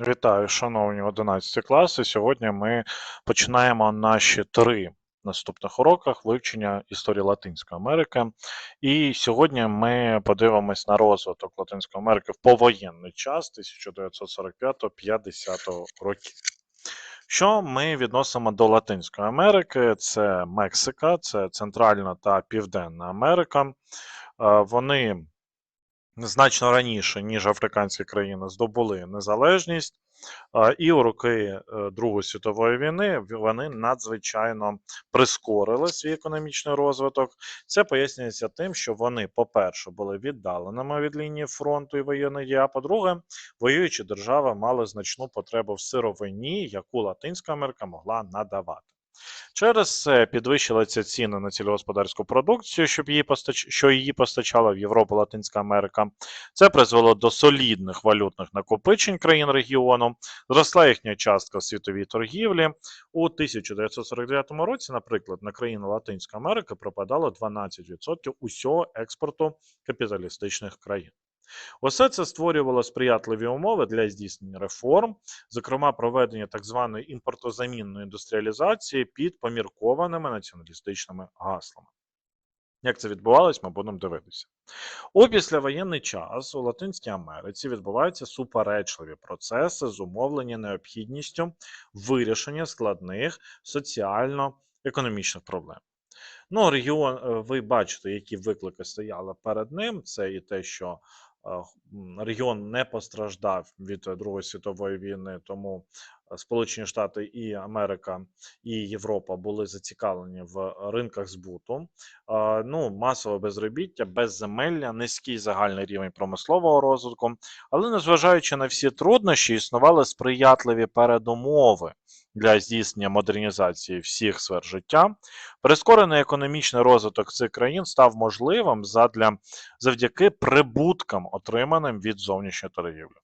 Вітаю, шановні 11 класи. Сьогодні ми починаємо наші три наступних уроках вивчення історії Латинської Америки. І сьогодні ми подивимось на розвиток Латинської Америки в повоєнний час 1945-50 років. Що ми відносимо до Латинської Америки? Це Мексика, це Центральна та Південна Америка. Е, Вони значно раніше, ніж африканські країни, здобули незалежність. І у роки е, Другої світової війни вони надзвичайно прискорили свій економічний розвиток. Це пояснюється тим, що вони, по-перше, були віддаленими від лінії фронту і воєнної а по-друге, воюючі держави мали значну потребу в сировині, яку Латинська Америка могла надавати. Через це підвищилися ціни на сільськогосподарську продукцію, щоб її постач... що її постачала в Європу Латинська Америка. Це призвело до солідних валютних накопичень країн регіону, зросла їхня частка світовій торгівлі. У 1949 році, наприклад, на країни Латинської Америки пропадало 12% усього експорту капіталістичних країн. Усе це створювало сприятливі умови для здійснення реформ, зокрема проведення так званої імпортозамінної індустріалізації під поміркованими націоналістичними гаслами. Як це відбувалось, ми будемо дивитися. У післявоєнний час у Латинській Америці відбуваються суперечливі процеси, зумовлені необхідністю вирішення складних соціально-економічних проблем. Ну, регіон, е, ви бачите, які виклики стояли перед ним. Це і те, що регіон не постраждав від е, Другої світової війни, тому е, Сполучені Штати і Америка і Європа були зацікавлені в ринках збуту. Е, Ну, масове безробіття, безземелля, низький загальний рівень промислового розвитку. Але незважаючи на всі труднощі, існували сприятливі передумови для здійснення модернізації всіх сфер життя. Прискорений економічний розвиток цих країн став можливим задля, завдяки прибуткам, отриманим від зовнішньої торгівлі.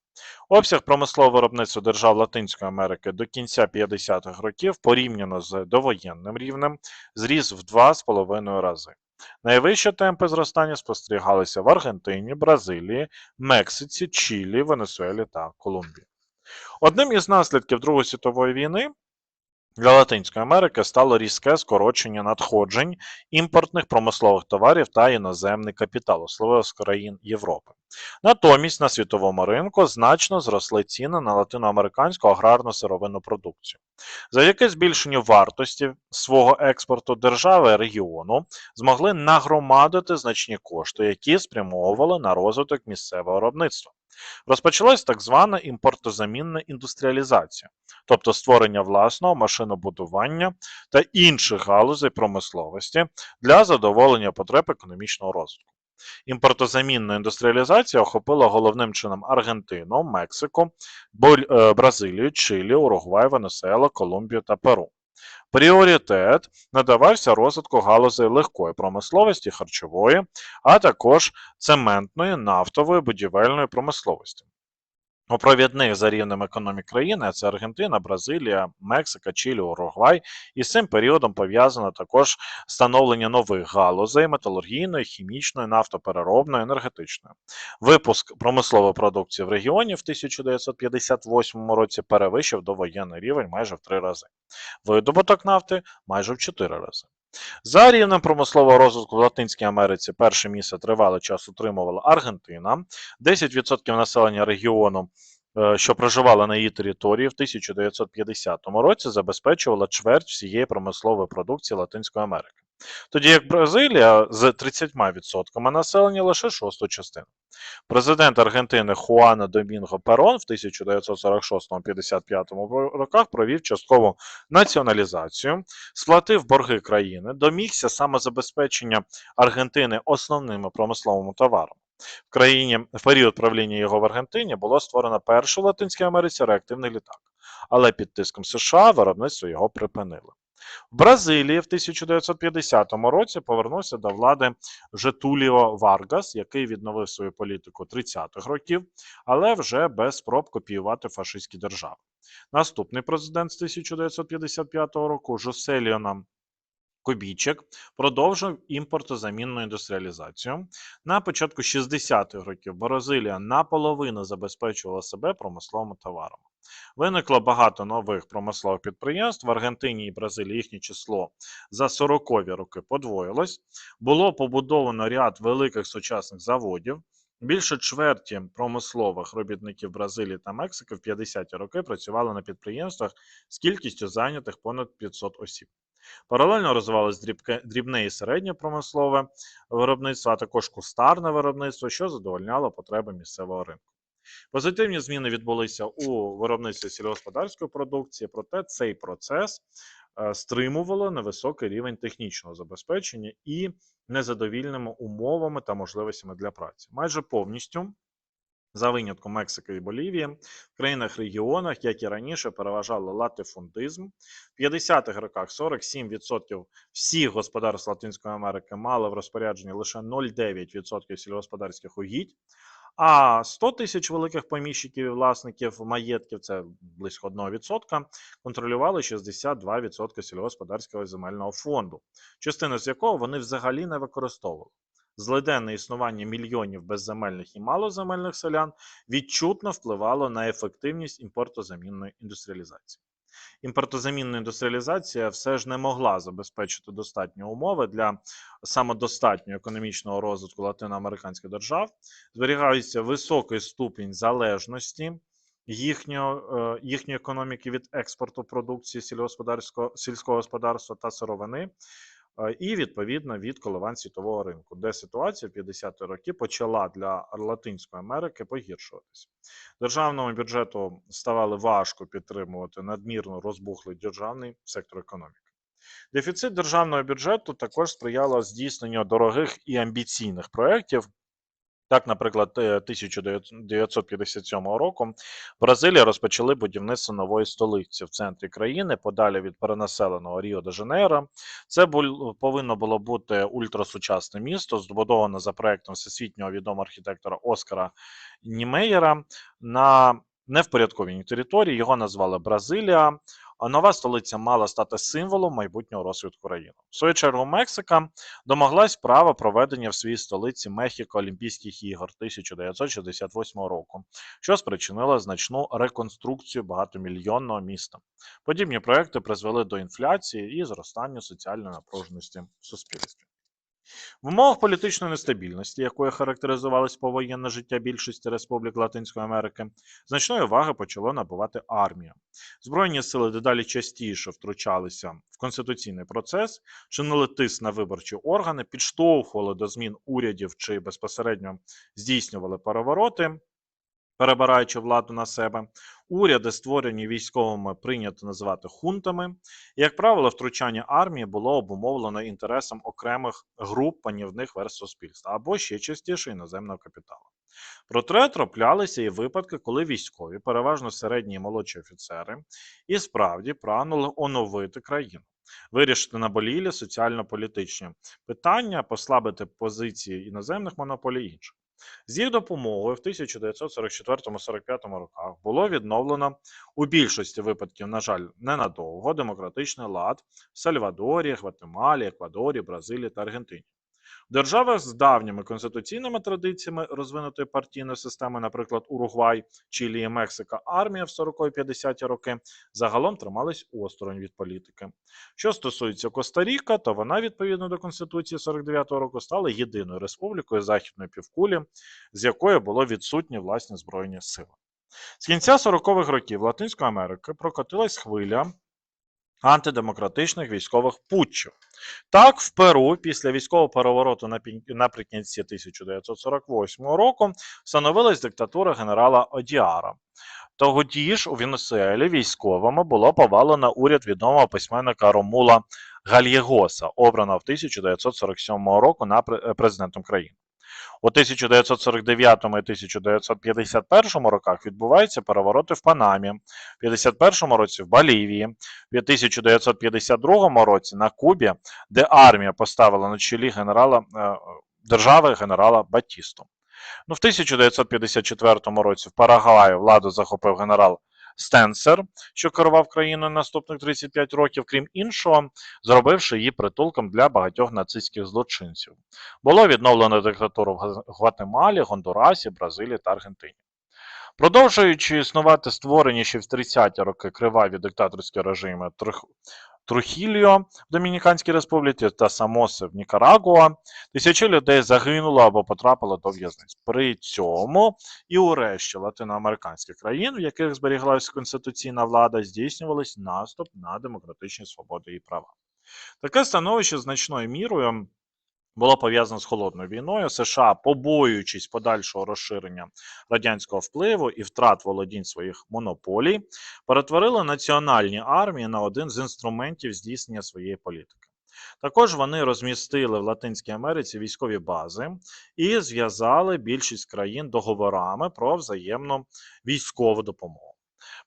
Обсяг промислового виробництва держав Латинської Америки до кінця 50-х років порівняно з довоєнним рівнем зріс в 2,5 рази. Найвищі темпи зростання спостерігалися в Аргентині, Бразилії, Мексиці, Чилі, Венесуелі та Колумбії. Одним із наслідків Другої світової війни для Латинської Америки стало різке скорочення надходжень імпортних промислових товарів та іноземний капітал, особливо з країн Європи. Натомість на світовому ринку значно зросли ціни на латиноамериканську аграрну сировинну продукцію. Завдяки збільшенню вартості свого експорту держави регіону змогли нагромадити значні кошти, які спрямовували на розвиток місцевого виробництва. Розпочалась так звана імпортозамінна індустріалізація, тобто створення власного машинобудування та інших галузей промисловості для задоволення потреб економічного розвитку. Імпортозамінна індустріалізація охопила головним чином Аргентину, Мексику, е, Бразилію, Чилі, Уругвай, Венесуела, Колумбію та Перу. Пріоритет надавався розвитку галузей легкої промисловості, харчової, а також цементної, нафтової, будівельної промисловості. У провідних за рівнем економік країни, це Аргентина, Бразилія, Мексика, Чилі, Уругвай, і з цим періодом пов'язано також становлення нових галузей металургійної, хімічної, нафтопереробної, енергетичної. Випуск промислової продукції в регіоні в 1958 році перевищив довоєнний рівень майже в три рази. Видобуток нафти майже в чотири рази. За рівнем промислового розвитку в Латинській Америці перше місце тривалий час утримувала Аргентина. 10% населення регіону, е, що проживало на її території в 1950 році, забезпечувала чверть всієї промислової продукції Латинської Америки. Тоді як Бразилія з 30% населення лише шосту частину. Президент Аргентини Хуана Домінго Перон в 1946-55 роках провів часткову націоналізацію, сплатив борги країни, домігся самозабезпечення Аргентини основними промисловими товарами. В країні в період правління його в Аргентині було створено перший в Латинській Америці реактивний літак, але під тиском США виробництво його припинили. В Бразилії в 1950 році повернувся до влади Жетуліо Варгас, який відновив свою політику 30-х років, але вже без спроб копіювати фашистські держави. Наступний президент з 1955 року Жоселіона Кобійчик продовжив імпортозамінну індустріалізацію. На початку 60-х років Бразилія наполовину забезпечувала себе промисловими товарами. Виникло багато нових промислових підприємств. В Аргентині і Бразилії їхнє число за 40-ві роки подвоїлось. Було побудовано ряд великих сучасних заводів. Більше чверті промислових робітників Бразилії та Мексики в 50-ті роки працювали на підприємствах з кількістю зайнятих понад 500 осіб. Паралельно розвивалось дрібне і середнє промислове виробництво, а також кустарне виробництво, що задовольняло потреби місцевого ринку. Позитивні зміни відбулися у виробництві сільськогосподарської продукції, проте цей процес е, стримувало невисокий рівень технічного забезпечення і незадовільними умовами та можливостями для праці. Майже повністю, за винятком Мексики і Болівії, в країнах-регіонах, як і раніше, переважали латифундизм. В 50-х роках 47% всіх господарств Латинської Америки мали в розпорядженні лише 0,9% сільськогосподарських угідь. А 100 тисяч великих поміщиків і власників маєтків, це близько 1%, контролювали 62% сільськогосподарського земельного фонду, частину з якого вони взагалі не використовували. Злиденне існування мільйонів безземельних і малоземельних селян відчутно впливало на ефективність імпортозамінної індустріалізації. Імпортозамінна індустріалізація все ж не могла забезпечити достатні умови для самодостатнього економічного розвитку латиноамериканських держав, зберігається високий ступінь залежності їхнього, е, їхньої економіки від експорту продукції сільськогосподарського сільського господарства та сировини, і відповідно від коливань світового ринку, де ситуація в 50-ті роки почала для Латинської Америки погіршуватися. Державному бюджету ставало важко підтримувати надмірно розбухлий державний сектор економіки. Дефіцит державного бюджету також сприяло здійсненню дорогих і амбіційних проєктів. Так, наприклад, е, 1957 року Бразилія розпочали будівництво нової столиці в центрі країни, подалі від перенаселеного Ріо де Жанейро. Це повинно було бути ультрасучасне місто, збудоване за проектом всесвітнього відомого архітектора Оскара Німеєра на невпорядкованій території. Його назвали Бразилія. Нова столиця мала стати символом майбутнього розвитку країни. В свою чергу, Мексика домоглась права проведення в своїй столиці Мехіко Олімпійських ігор 1968 року, що спричинило значну реконструкцію багатомільйонного міста. Подібні проекти призвели до інфляції і зростання соціальної напруженості в суспільстві. В умовах політичної нестабільності, якою характеризувалось повоєнне життя більшості республік Латинської Америки, значної уваги почало набувати армія. Збройні сили дедалі частіше втручалися в конституційний процес, чинили тиск на виборчі органи, підштовхували до змін урядів чи безпосередньо здійснювали перевороти, перебираючи владу на себе. Уряди, створені військовими, прийнято називати хунтами. Як правило, втручання армії було обумовлено інтересом окремих груп панівних верст суспільства або ще частіше іноземного капіталу. Проте траплялися і випадки, коли військові, переважно середні і молодші офіцери, і справді прагнули оновити країну, вирішити наболілі соціально-політичні питання, послабити позиції іноземних монополій інших. З їх допомогою в 1944-45 роках було відновлено у більшості випадків, на жаль, ненадовго демократичний лад в Сальвадорі, Гватемалі, Еквадорі, Бразилії та Аргентині. В державах з давніми конституційними традиціями розвинутої партійної системи, наприклад, Уругвай, Чилі і Мексика, армія в 40-50 роки загалом тримались осторонь від політики. Що стосується Коста-Ріка, то вона, відповідно до Конституції 49-го року, стала єдиною республікою Західної півкулі, з якої було відсутні власні збройні сили. З кінця 40-х років Латинської Америки прокотилась хвиля антидемократичних військових путчів. Так, в Перу після військового перевороту наприкінці 1948 року встановилась диктатура генерала Одіара. Тоді ж у Венесуелі військовими було повалено уряд відомого письменника Ромула Гальєгоса, обраного в 1947 року на пре- президентом країни. У 1949 і 1951 роках відбуваються перевороти в Панамі, в 1951 році в Болівії, в 1952 році на Кубі, де армія поставила на чолі генерала е, держави генерала Батісту. Ну, в 1954 році в Парагваї владу захопив генерал Стенсер, що керував країною наступних 35 років, крім іншого, зробивши її притулком для багатьох нацистських злочинців. Було відновлено диктатуру в Гватемалі, Гондурасі, Бразилії та Аргентині. Продовжуючи існувати створені ще в 30-ті роки криваві диктаторські режими. Трухільо в Домініканській Республіці та Самосе в Нікарагуа, тисячі людей загинуло або потрапило до в'язниць. При цьому і у решті латиноамериканських країн, в яких зберіглася конституційна влада, здійснювалися наступ на демократичні свободи і права. Таке становище значною мірою було пов'язано з холодною війною. США, побоюючись подальшого розширення радянського впливу і втрат володінь своїх монополій, перетворили національні армії на один з інструментів здійснення своєї політики. Також вони розмістили в Латинській Америці військові бази і зв'язали більшість країн договорами про взаємну військову допомогу.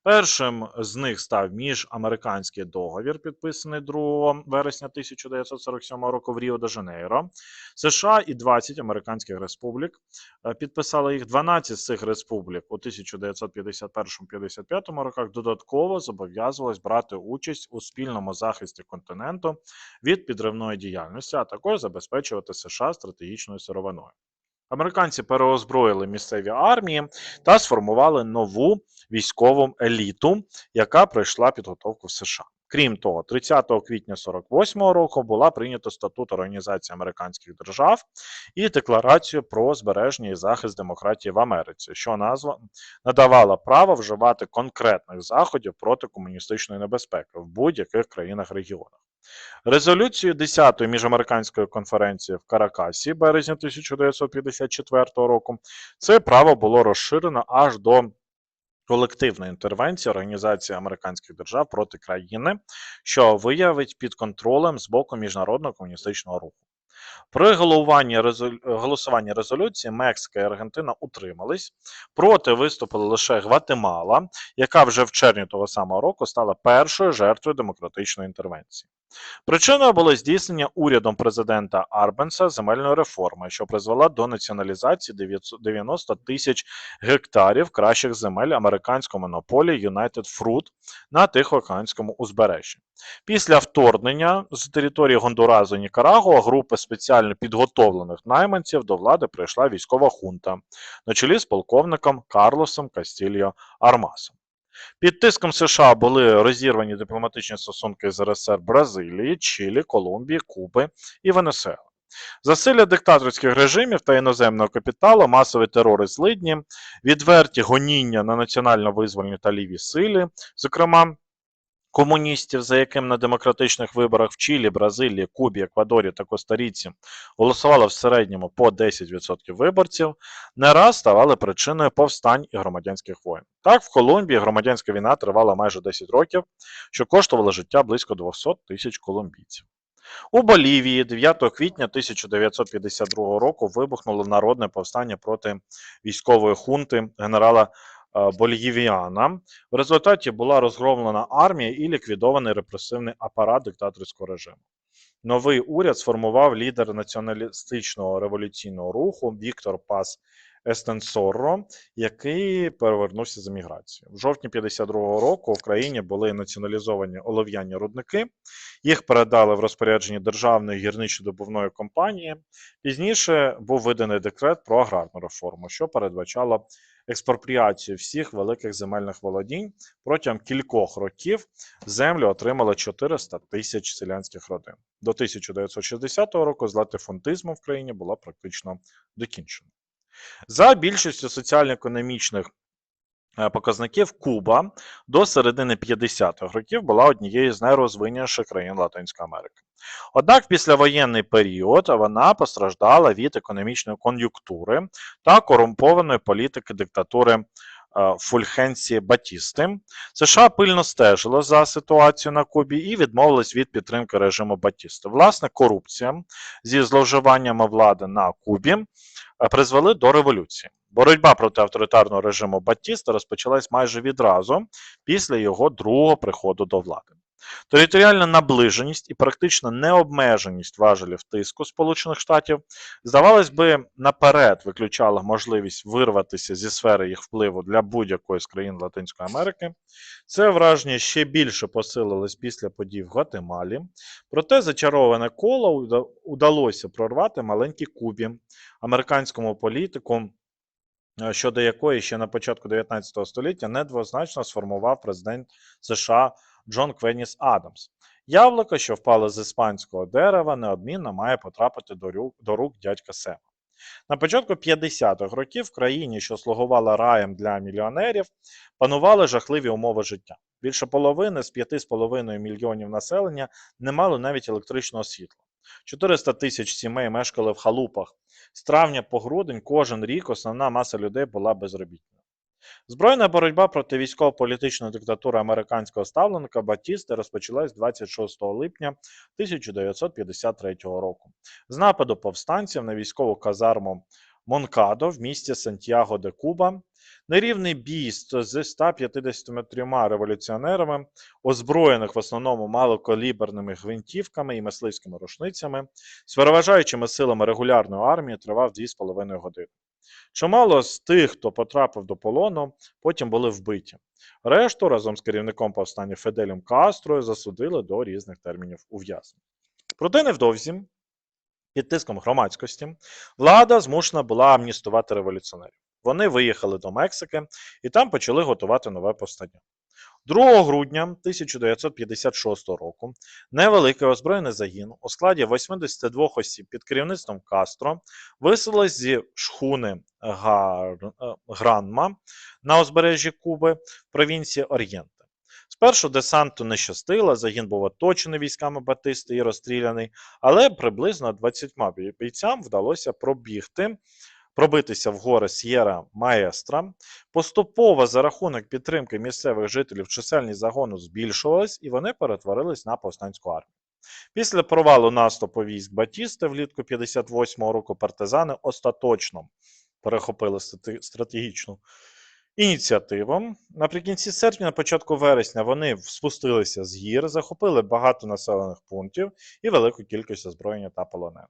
Першим з них став міжамериканський договір, підписаний 2 вересня 1947 року в Ріо де Жанейро. США і 20 американських республік е, підписали їх. 12 з цих республік у 1951-55 роках додатково зобов'язувались брати участь у спільному захисті континенту від підривної діяльності, а також забезпечувати США стратегічною сировиною. Американці переозброїли місцеві армії та сформували нову військову еліту, яка пройшла підготовку в США. Крім того, 30 квітня 48 року була прийнята статут Організації американських держав і декларацію про збереження і захист демократії в Америці, що назва надавала право вживати конкретних заходів проти комуністичної небезпеки в будь-яких країнах регіонах. Резолюцією 10-ї міжамериканської конференції в Каракасі березня 1954 року це право було розширено аж до колективної інтервенції Організації американських держав проти країни, що виявить під контролем з боку міжнародного комуністичного руху. При голосуванні резолюції Мексика і Аргентина утримались. Проти виступила лише Гватемала, яка вже в червні того самого року стала першою жертвою демократичної інтервенції. Причиною було здійснення урядом президента Арбенса земельної реформи, що призвела до націоналізації 90 тисяч гектарів кращих земель американської монополії United Fruit на Тихоокеанському узбережжі. Після вторгнення з території Гондуразу і Нікарагуа групи спеціально підготовлених найманців до влади прийшла військова хунта на чолі з полковником Карлосом Кастільо Армасом. Під тиском США були розірвані дипломатичні стосунки з РСР Бразилії, Чилі, Колумбії, Куби і Венесуели. Засилля диктаторських режимів та іноземного капіталу, масовий терор і злидні, відверті гоніння на національно-визвольні та ліві сили, зокрема комуністів, за яким на демократичних виборах в Чилі, Бразилії, Кубі, Еквадорі та Коста-Ріці голосувало в середньому по 10% виборців, не раз ставали причиною повстань і громадянських воєн. Так, в Колумбії громадянська війна тривала майже 10 років, що коштувало життя близько 200 тисяч колумбійців. У Болівії 9 квітня 1952 року вибухнуло народне повстання проти військової хунти генерала Болівіана. В результаті була розгромлена армія і ліквідований репресивний апарат диктаторського режиму. Новий уряд сформував лідер націоналістичного революційного руху Віктор Пас Естенсорро, який перевернувся з еміграції. В жовтні 52-го року в країні були націоналізовані олов'яні рудники. Їх передали в розпорядження державної гірничо-добувної компанії. Пізніше був виданий декрет про аграрну реформу, що передбачало експропріацію всіх великих земельних володінь. Протягом кількох років землю отримали 400 тисяч селянських родин. До 1960 року з латифунтизмом в країні була практично докінчена. За більшістю соціально-економічних показників Куба до середини 50-х років була однією з найрозвиненіших країн Латинської Америки. Однак післявоєнний період вона постраждала від економічної кон'юнктури та корумпованої політики диктатури е, Фульхенсі Батісти. США пильно стежило за ситуацією на Кубі і відмовились від підтримки режиму Батісти. Власне, корупція зі зловживаннями влади на Кубі е, призвели до революції. Боротьба проти авторитарного режиму Батіста розпочалась майже відразу після його другого приходу до влади. Територіальна наближеність і практична необмеженість важелів тиску Сполучених Штатів, здавалось би, наперед виключала можливість вирватися зі сфери їх впливу для будь-якої з країн Латинської Америки. Це враження ще більше посилилось після подій в Гватемалі. Проте зачароване коло удалося прорвати маленькій Кубі, американському політику, щодо якої ще на початку 19 століття недвозначно сформував президент США Джон Квеніс Адамс. Яблуко, що впало з іспанського дерева, неодмінно має потрапити до рю- до рук дядька Сема. На початку 50-х років в країні, що слугувала раєм для мільйонерів, панували жахливі умови життя. Більше половини з 5,5 мільйонів населення не мали навіть електричного світла. 400 тисяч сімей мешкали в халупах. З травня по грудень кожен рік основна маса людей була безробітною. Збройна боротьба проти військово-політичної диктатури американського ставленика Батісти розпочалась 26 липня 1953 року з нападу повстанців на військову казарму Монкадо в місті Сантьяго де Куба. Нерівний бій з з 153 революціонерами, озброєних в основному малокаліберними гвинтівками і мисливськими рушницями, з переважаючими силами регулярної армії тривав 2,5 години. Чимало з тих, хто потрапив до полону, потім були вбиті. Решту разом з керівником повстання Феделем Кастрою засудили до різних термінів ув'язнення. Проте невдовзі, під тиском громадськості, влада змушена була амністувати революціонерів. Вони виїхали до Мексики і там почали готувати нове повстання. 2 грудня 1956 року невеликий озброєний загін у складі 82 осіб під керівництвом Кастро виселилось зі шхуни Гар... е, Гранма на узбережжі Куби в провінції Ор'єнте. Спершу десанту не щастило, загін був оточений військами Батисти і розстріляний, але приблизно 20 бійцям вдалося пробігти, пробитися в гори С'єра Маестра. Поступово за рахунок підтримки місцевих жителів чисельність загону збільшувалась, і вони перетворились на повстанську армію. Після провалу наступу військ Батісти влітку 58-го року партизани остаточно перехопили стратегічну ініціативу. Наприкінці серпня, на початку вересня, вони спустилися з гір, захопили багато населених пунктів і велику кількість озброєння та полонених.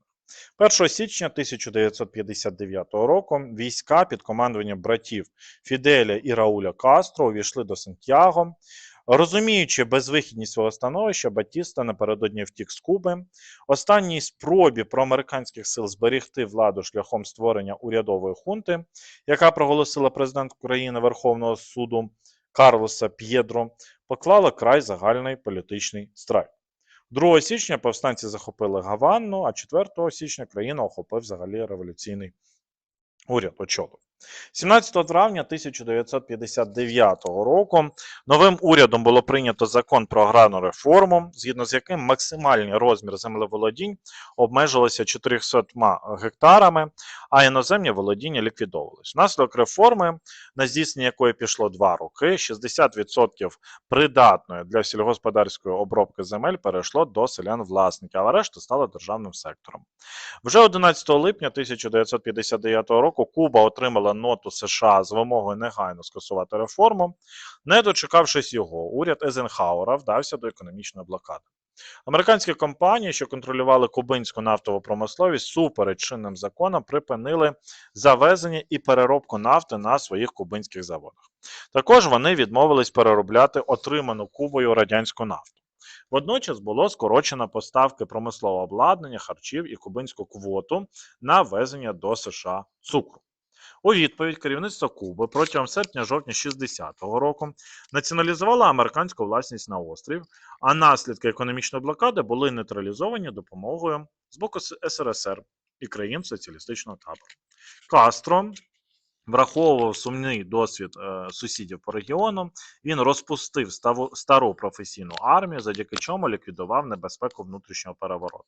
1 січня 1959 року війська під командуванням братів Фіделя і Рауля Кастро увійшли до Сантьяго. Розуміючи безвихідність свого становища, Батіста напередодні втік з Куби. Останній спробі проамериканських сил зберегти владу шляхом створення урядової хунти, яка проголосила президент України Верховного суду Карлоса П'єдро, поклала край загальний політичний страйк. 2 січня повстанці захопили Гаванну, а 4 січня країна охопив взагалі революційний уряд очолив. 17 травня 1959 року новим урядом було прийнято закон про аграрну реформу, згідно з яким максимальний розмір землеволодінь обмежувався 400 гектарами, а іноземні володіння ліквідовувалися. Внаслідок реформи, на здійснення якої пішло 2 роки, 60% придатної для сільгосподарської обробки земель перейшло до селян-власників, а решта стала державним сектором. Вже 11 липня 1959 року Куба отримала ноту США з вимогою негайно скасувати реформу. Не дочекавшись його, уряд Езенхауера вдався до економічної блокади. Американські компанії, що контролювали кубинську нафтову промисловість, супереч чинним законам припинили завезення і переробку нафти на своїх кубинських заводах. Також вони відмовились переробляти отриману Кубою радянську нафту. Водночас було скорочено поставки промислового обладнання, харчів і кубинську квоту на ввезення до США цукру. У відповідь керівництво Куби протягом серпня-жовтня 60-го року націоналізувало американську власність на острів, а наслідки економічної блокади були нейтралізовані допомогою з боку СРСР і країн соціалістичного табору. Кастро враховував сумний досвід е, сусідів по регіону. Він розпустив ставу- стару професійну армію, завдяки чому ліквідував небезпеку внутрішнього перевороту.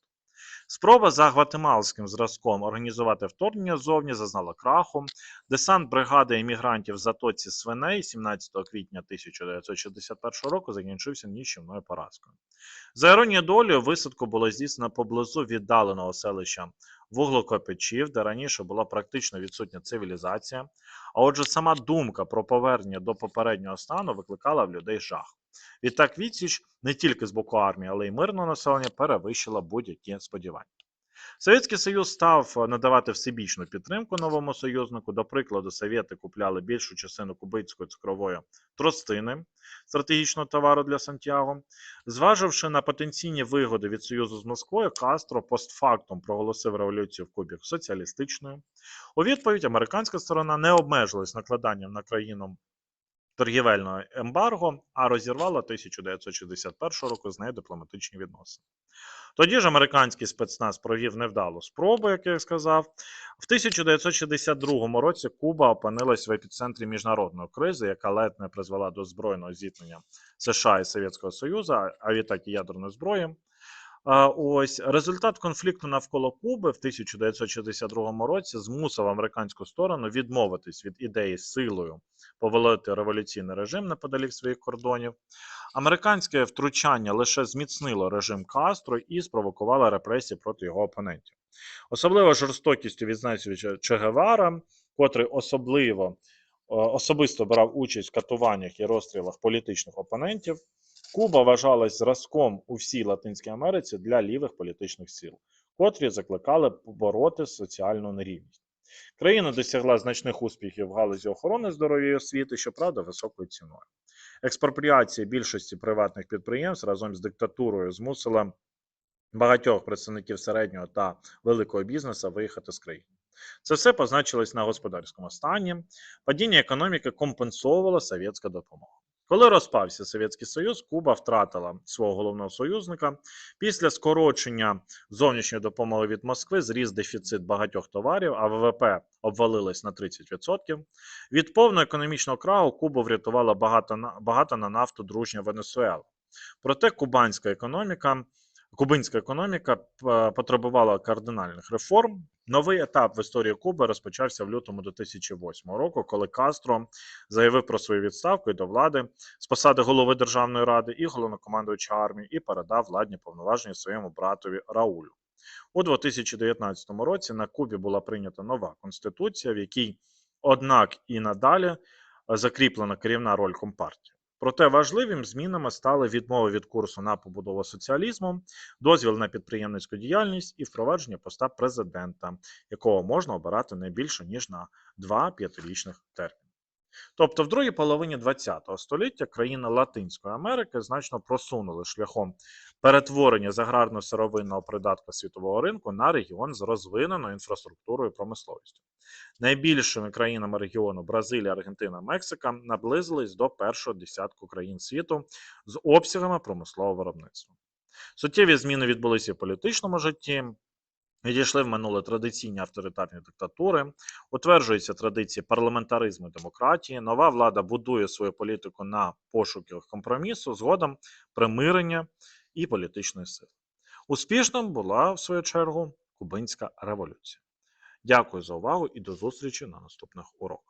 Спроба за гватемалським зразком організувати вторгнення ззовні зазнала краху. Десант бригади емігрантів в затоці свиней 17 квітня 1961 року закінчився нічівною поразкою. За іронією долі, висадку було здійснено поблизу віддаленого селища вуглекопачів, де раніше була практично відсутня цивілізація. А отже, сама думка про повернення до попереднього стану викликала в людей жах. Відтак відсіч не тільки з боку армії, але й мирного населення перевищила будь-які сподівання. Совєтський Союз став надавати всебічну підтримку новому союзнику. До прикладу, совєти купляли більшу частину кубицької цукрової тростини стратегічного товару для Сантьяго. Зваживши на потенційні вигоди від союзу з Москвою, Кастро постфактум проголосив революцію в Кубі соціалістичною. У відповідь американська сторона не обмежилась накладанням на країну торгівельного ембарго, а розірвала 1961 року з нею дипломатичні відносини. Тоді ж американський спецназ провів невдалу спробу, як я сказав. В 1962 році Куба опинилась в епіцентрі міжнародної кризи, яка ледь не призвела до збройного зіткнення США і Совєтського Союзу, а відтак і ядерної зброї. Ось результат конфлікту навколо Куби в 1962 році змусив американську сторону відмовитись від ідеї силою повалити революційний режим неподалік своїх кордонів. Американське втручання лише зміцнило режим Кастро і спровокувало репресії проти його опонентів. Особливо жорстокістю відзначився Че Гевара, котрий особливо е, особисто брав участь в катуваннях і розстрілах політичних опонентів. Куба вважалась зразком у всій Латинській Америці для лівих політичних сил, котрі закликали побороти соціальну нерівність. Країна досягла значних успіхів в галузі охорони здоров'я і освіти, щоправда, високою ціною. Експропріація більшості приватних підприємств разом з диктатурою змусила багатьох представників середнього та великого бізнесу виїхати з країни. Це все позначилось на господарському стані. Падіння економіки компенсовувала совєтська допомога. Коли розпався Совєтський Союз, Куба втратила свого головного союзника. Після скорочення зовнішньої допомоги від Москви зріс дефіцит багатьох товарів, а ВВП обвалилось на 30%. Від повного економічного краху Кубу врятувала багато на, багато на нафту дружня Венесуела. Проте кубанська економіка, кубинська економіка е, потребувала кардинальних реформ. Новий етап в історії Куби розпочався в лютому 2008 року, коли Кастро заявив про свою відставку і до влади з посади голови Державної ради і головнокомандуюча армії і передав владні повноваження своєму братові Раулю. У 2019 році на Кубі була прийнята нова конституція, в якій, однак, і надалі закріплена керівна роль компартії. Проте важливим змінами стали відмови від курсу на побудову соціалізму, дозвіл на підприємницьку діяльність і впровадження поста президента, якого можна обирати не більше ніж на два п'ятирічних терміни. Тобто, в другій половині ХХ століття країни Латинської Америки значно просунули шляхом перетворення з аграрно-сировинного придатка світового ринку на регіон з розвиненою інфраструктурою і промисловістю. Найбільшими країнами регіону Бразилія, Аргентина, Мексика наблизились до першого десятку країн світу з обсягами промислового виробництва. Суттєві зміни відбулися в політичному житті. Відійшли в минуле традиційні авторитарні диктатури, утверджуються традиції парламентаризму і демократії. Нова влада будує свою політику на пошуках компромісу, згодом примирення і політичної сили. Успішним була, в свою чергу, Кубинська революція. Дякую за увагу і до зустрічі на наступних уроках.